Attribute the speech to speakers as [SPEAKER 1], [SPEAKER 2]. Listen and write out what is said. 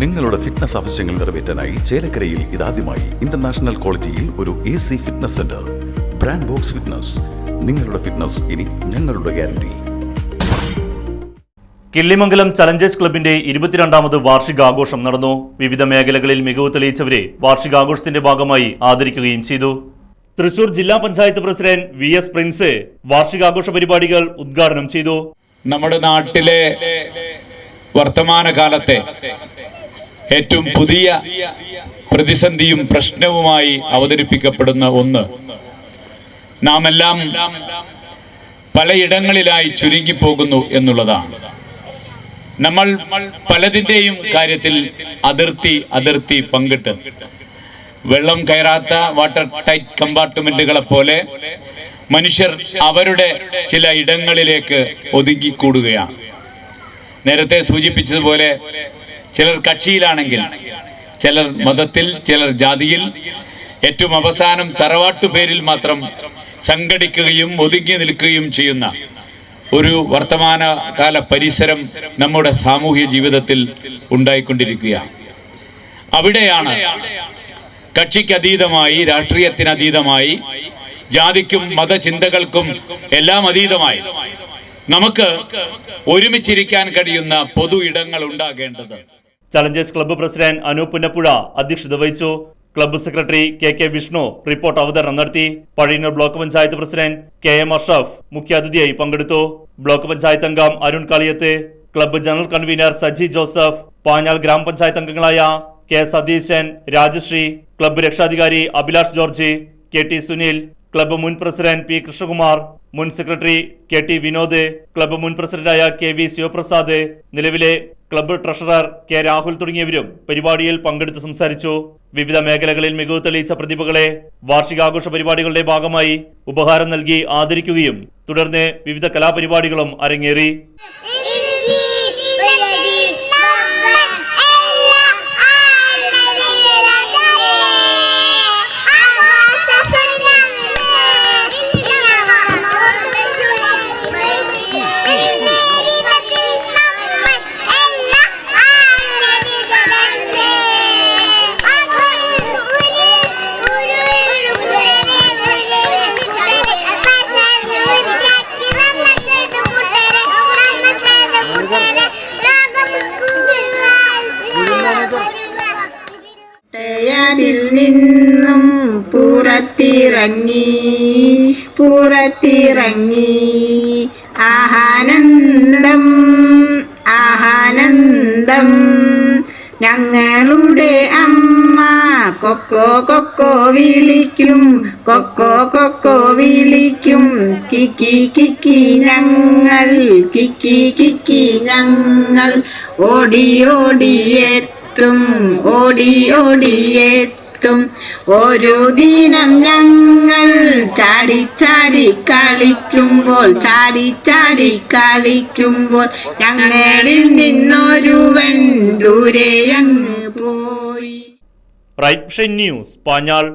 [SPEAKER 1] നിങ്ങളുടെ ഫിറ്റ്നസ് ആവശ്യങ്ങൾ നിറവേറ്റാനായി ചേലക്കരയിൽ ഇതാദ്യമായി ഇന്റർനാഷണൽ ക്വാളിറ്റിയിൽ ഒരു A C fitness centre brand box fitness നിങ്ങളുടെ ഫിറ്റ്നസ് ഇനി ഞങ്ങളുടെ ഗ്യാരണ്ടി
[SPEAKER 2] കിള്ളിമംഗലം ചലഞ്ചേഴ്സ് ക്ലബിന്റെ ഇരുപത്തിരണ്ടാമത് വാർഷികാഘോഷം നടന്നു. വിവിധ മേഖലകളിൽ മികവ് തെളിയിച്ചവരെ വാർഷികാഘോഷത്തിന്റെ ഭാഗമായി ആദരിക്കുകയും ചെയ്തു. തൃശൂർ ജില്ലാ panchayat president V S Prince വാർഷികാഘോഷ പരിപാടികൾ ഉദ്ഘാടനം ചെയ്തു.
[SPEAKER 3] നമ്മുടെ നാട്ടിലെ വർത്തമാനകാലത്തെ ഏറ്റവും പുതിയ പ്രതിസന്ധിയും പ്രശ്നവുമായി അവതരിപ്പിക്കപ്പെടുന്ന ഒന്ന്. നാം എല്ലാം പലയിടങ്ങളിലായി ചുരുങ്ങിപ്പോകുന്നു എന്നുള്ളതാണ്. നമ്മൾ പലതിന്റെയും കാര്യത്തിൽ അതിർത്തി അതിർത്തി പങ്കിട്ട് വെള്ളം കയറാത്ത വാട്ടർ ടൈറ്റ് കമ്പാർട്ട്മെന്റുകളെ പോലെ മനുഷ്യർ അവരുടെ ചില ഇടങ്ങളിലേക്ക് ഒതുങ്ങിക്കൂടുകയാണ്. നേരത്തെ സൂചിപ്പിച്ചതുപോലെ ചിലർ കക്ഷിയിലാണെങ്കിൽ ചിലർ മതത്തിൽ ചിലർ ജാതിയിൽ. ഏറ്റവും അവസാനം തറവാട്ടു പേരിൽ മാത്രം സംഘടിക്കുകയും ഒതുങ്ങി നിൽക്കുകയും ചെയ്യുന്ന ഒരു വർത്തമാനകാല പരിസരം നമ്മുടെ സാമൂഹ്യ ജീവിതത്തിൽ ഉണ്ടായിക്കൊണ്ടിരിക്കുകയാണ് അവിടെയാണ് കക്ഷിക്കതീതമായി രാഷ്ട്രീയത്തിനതീതമായി ജാതിക്കും മതചിന്തകൾക്കും എല്ലാം അതീതമായി നമുക്ക് ഒരുമിച്ചിരിക്കാൻ കഴിയുന്ന പൊതു ഇടങ്ങൾ ഉണ്ടാകേണ്ടത്
[SPEAKER 2] challengers club president Anoop Punnappuzha അധ്യക്ഷത വഹിച്ചു. Club secretary K K Vishnu report അവതരണം നടത്തി. Pazhayannur block panchayat president K M Ashraf മുഖ്യാതിഥിയായി പങ്കെടുത്തു. ബ്ലോക്ക് പഞ്ചായത്ത് അംഗം Arun Kaliyath club general convener Saji Joseph Panjal ഗ്രാമപഞ്ചായത്ത് അംഗങ്ങളായ കെ സതീശൻ രാജശ്രീ ക്ലബ്ബ് രക്ഷാധികാരി Abhilash George K T Sunil club മുൻ പ്രസിഡന്റ് പി കൃഷ്ണകുമാർ മുൻ secretary K T Vinod club മുൻ പ്രസിഡന്റായ കെ വി ശിവപ്രസാദ് നിലവിലെ ക്ലബ്ബ് ട്രഷറർ കെ രാഹുൽ തുടങ്ങിയവരും പരിപാടിയിൽ പങ്കെടുത്ത് സംസാരിച്ചു. വിവിധ മേഖലകളിൽ മികവ് തെളിയിച്ച പ്രതിഭകളെ വാർഷികാഘോഷ പരിപാടികളുടെ ഭാഗമായി ഉപഹാരം നൽകി ആദരിക്കുകയും തുടർന്ന് വിവിധ കലാപരിപാടികളും അരങ്ങേറി.
[SPEAKER 4] ടയാരിൽ നിന്നും പുറത്തിറങ്ങി പുറത്തിറങ്ങി. ആഹാനന്ദം ആഹാനന്ദം. ഞങ്ങളുടെ അമ്മ കൊക്കോ കൊക്കോ വിളിക്കും കൊക്കോ കൊക്കോ വിളിക്കും. കിക്കി കിക്കി ഞങ്ങൾ കിക്കി കിക്കി ഞങ്ങൾ. ഓടി ഓടിയെത്തും ഓടി ഓടിയെത്തും ഒരു ദിനം ഞങ്ങൾ ചാടി ചാടി കളിക്കുമ്പോൾ ചാടി ചാടി കളിക്കുമ്പോൾ ഞങ്ങളിൽ നിന്നൊരുവൻ ദൂരെ അങ്ങ് പോയി.
[SPEAKER 2] Right news Panjal